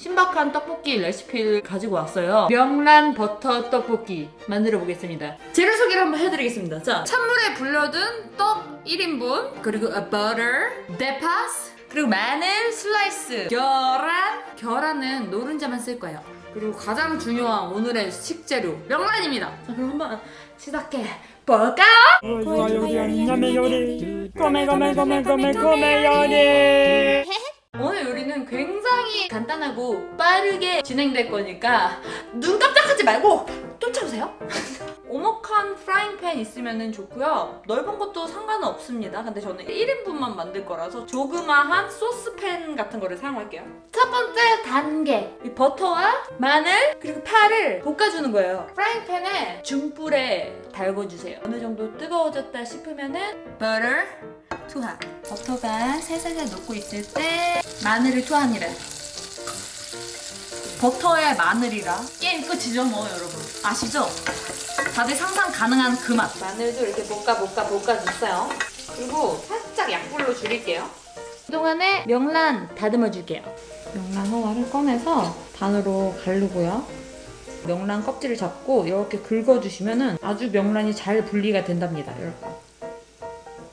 신박한 떡볶이 레시피를 가지고 왔어요. 명란 버터 떡볶이 만들어 보겠습니다. 재료 소개를 한번 해드리겠습니다. 자, 찬물에 불려둔 떡 1인분, 그리고 a butter, 대파스, 그리고 마늘 슬라이스, 계란, 계란은 노른자만 쓸 거예요. 그리고 가장 중요한 오늘의 식재료 명란입니다. 자, 그럼 한번 시작해 볼까요? 요리 꼬메 꼬메 꼬메 꼬메 꼬메 요리 오늘 요리는 굉장히 간단하고 빠르게 진행될 거니까 눈 깜짝하지 말고 쫓아오세요. 오목한 프라이팬 있으면 좋고요. 넓은 것도 상관은 없습니다. 근데 저는 1인분만 만들 거라서 조그마한 소스팬 같은 거를 사용할게요. 첫 번째 단계. 이 버터와 마늘 그리고 파를 볶아주는 거예요. 프라이팬에 중불에 달궈주세요. 어느 정도 뜨거워졌다 싶으면은 버터 투하. 버터가 살살살 녹고 있을 때 마늘을 투하합니다. 버터에 마늘이라 게임 끝이죠 뭐 여러분 아시죠? 다들 상상 가능한 그 맛. 마늘도 이렇게 볶아 볶아 볶아주세요. 그리고 살짝 약불로 줄일게요. 그동안에 명란 다듬어 줄게요. 명란 호화를 꺼내서 반으로 가르고요. 명란 껍질을 잡고 이렇게 긁어주시면 아주 명란이 잘 분리가 된답니다. 이렇게.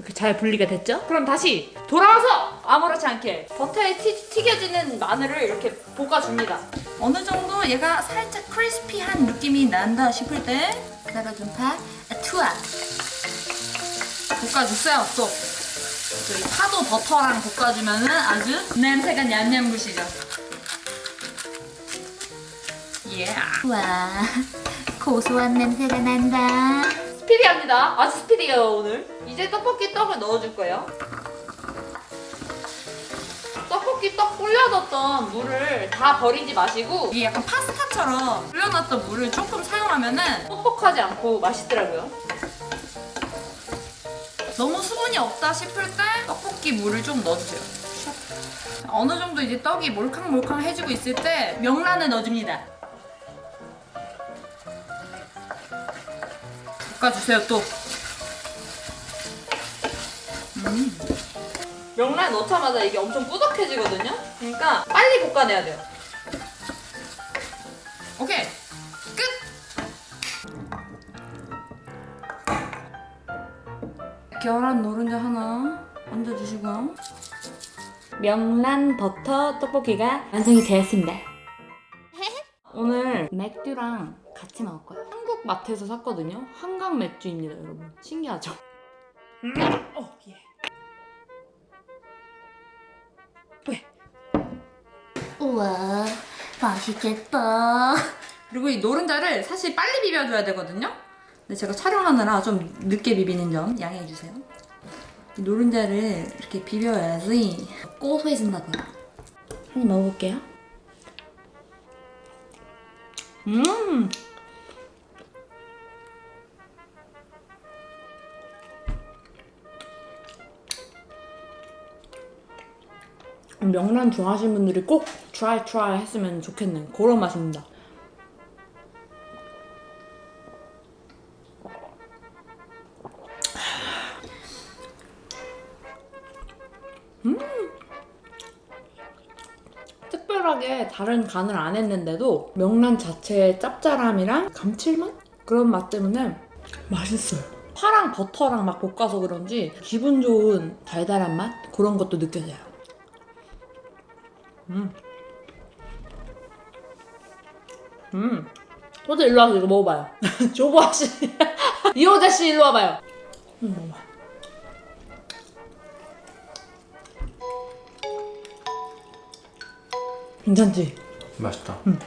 이렇게 잘 분리가 됐죠? 그럼 다시 돌아와서 아무렇지 않게 버터에 튀, 튀겨지는 마늘을 이렇게 볶아줍니다. 어느 정도 얘가 살짝 크리스피한 느낌이 난다 싶을 때 기다려준 파 투하 볶아주세요 또. 저희 파도 버터랑 볶아주면은 아주 냄새가 냠냠구시죠. 예. 와, 고소한 냄새가 난다. 스피디합니다. 아주 스피디해요 오늘. 이제 떡볶이 떡을 넣어줄 거예요. 떡볶이 떡 불려뒀던 물을 다 버리지 마시고 이게 약간 파스타처럼 불려놨던 물을 조금 사용하면은 뻑뻑하지 않고 맛있더라고요. 너무 수분이 없다 싶을 때 떡볶이 물을 좀 넣어주세요. 어느 정도 이제 떡이 몰캉몰캉해지고 있을 때 명란을 넣어줍니다. 볶아주세요 또. 음. 명란 넣자마자 이게 엄청 꾸덕해지거든요. 그러니까 빨리 볶아내야 돼요. 오케이 끝. 계란 노른자 하나 얹어주시고요. 명란 버터 떡볶이가 완성이 되었습니다. 오늘 맥주랑 같이 먹을 거예요. 한국 마트에서 샀거든요. 한강 맥주입니다, 여러분. 신기하죠? 어, 예. 왜? 우와, 맛있겠다. 그리고 이 노른자를 사실 빨리 비벼줘야 되거든요. 근데 제가 촬영하느라 좀 늦게 비비는 점 양해해 주세요. 이 노른자를 이렇게 비벼야지 고소해진다고요. 한 입 먹어볼게요. 음. 명란 좋아하시는 분들이 꼭 try try 했으면 좋겠는 그런 맛입니다. 특별하게 다른 간을 안 했는데도 명란 자체의 짭짤함이랑 감칠맛? 그런 맛 때문에 맛있어요. 파랑 버터랑 막 볶아서 그런지 기분 좋은 달달한 맛? 그런 것도 느껴져요. 음. 음. 호재 일로 와서 이거 먹어봐요. 조보 아 씨. 이호재 씨 일로 와봐요. 음, 먹어봐. 괜찮지? 맛있다 음.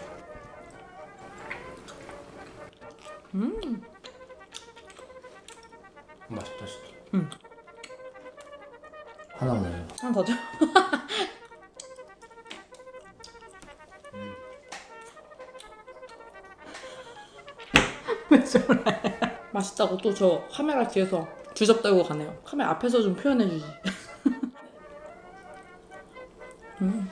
맛있다 진짜 응. 하나만 넣어요 하나 더 줘. 맛있다고 또 저 카메라 뒤에서 주접 떨고 가네요. 카메라 앞에서 좀 표현해 주지. 음.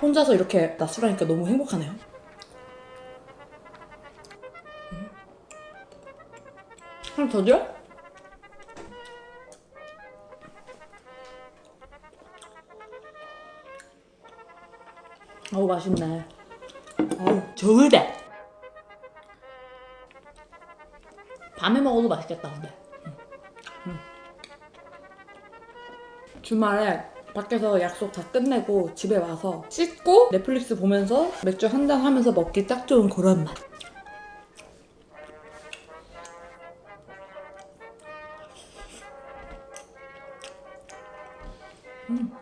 혼자서 이렇게 낮술하니까 너무 행복하네요. 한더 줘? 어우 맛있네. 어우 좋으대. 밤에 먹어도 맛있겠다 근데. 음. 주말에 밖에서 약속 다 끝내고 집에 와서 씻고 넷플릭스 보면서 맥주 한 잔 하면서 먹기 딱 좋은 그런 맛. 음.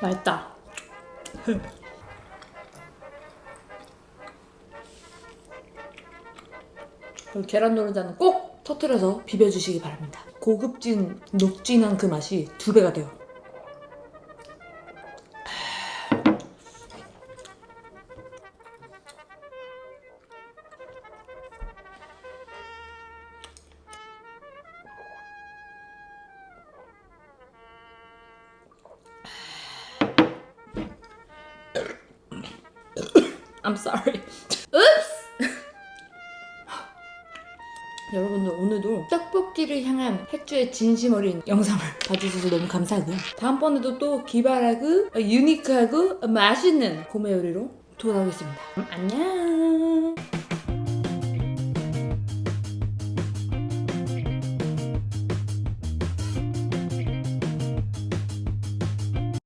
맛있다. 그리고 계란 노른자는 꼭 터트려서 비벼주시기 바랍니다. 고급진 녹진한 그 맛이 두 배가 돼요. I'm sorry. Oops. 여러분들 오늘도 떡볶이를 향한 햇주의 진심 어린 영상을 봐주셔서 너무 감사하고요. 다음번에도 또 기발하고 유니크하고 맛있는 고메 요리로 돌아오겠습니다. 안녕.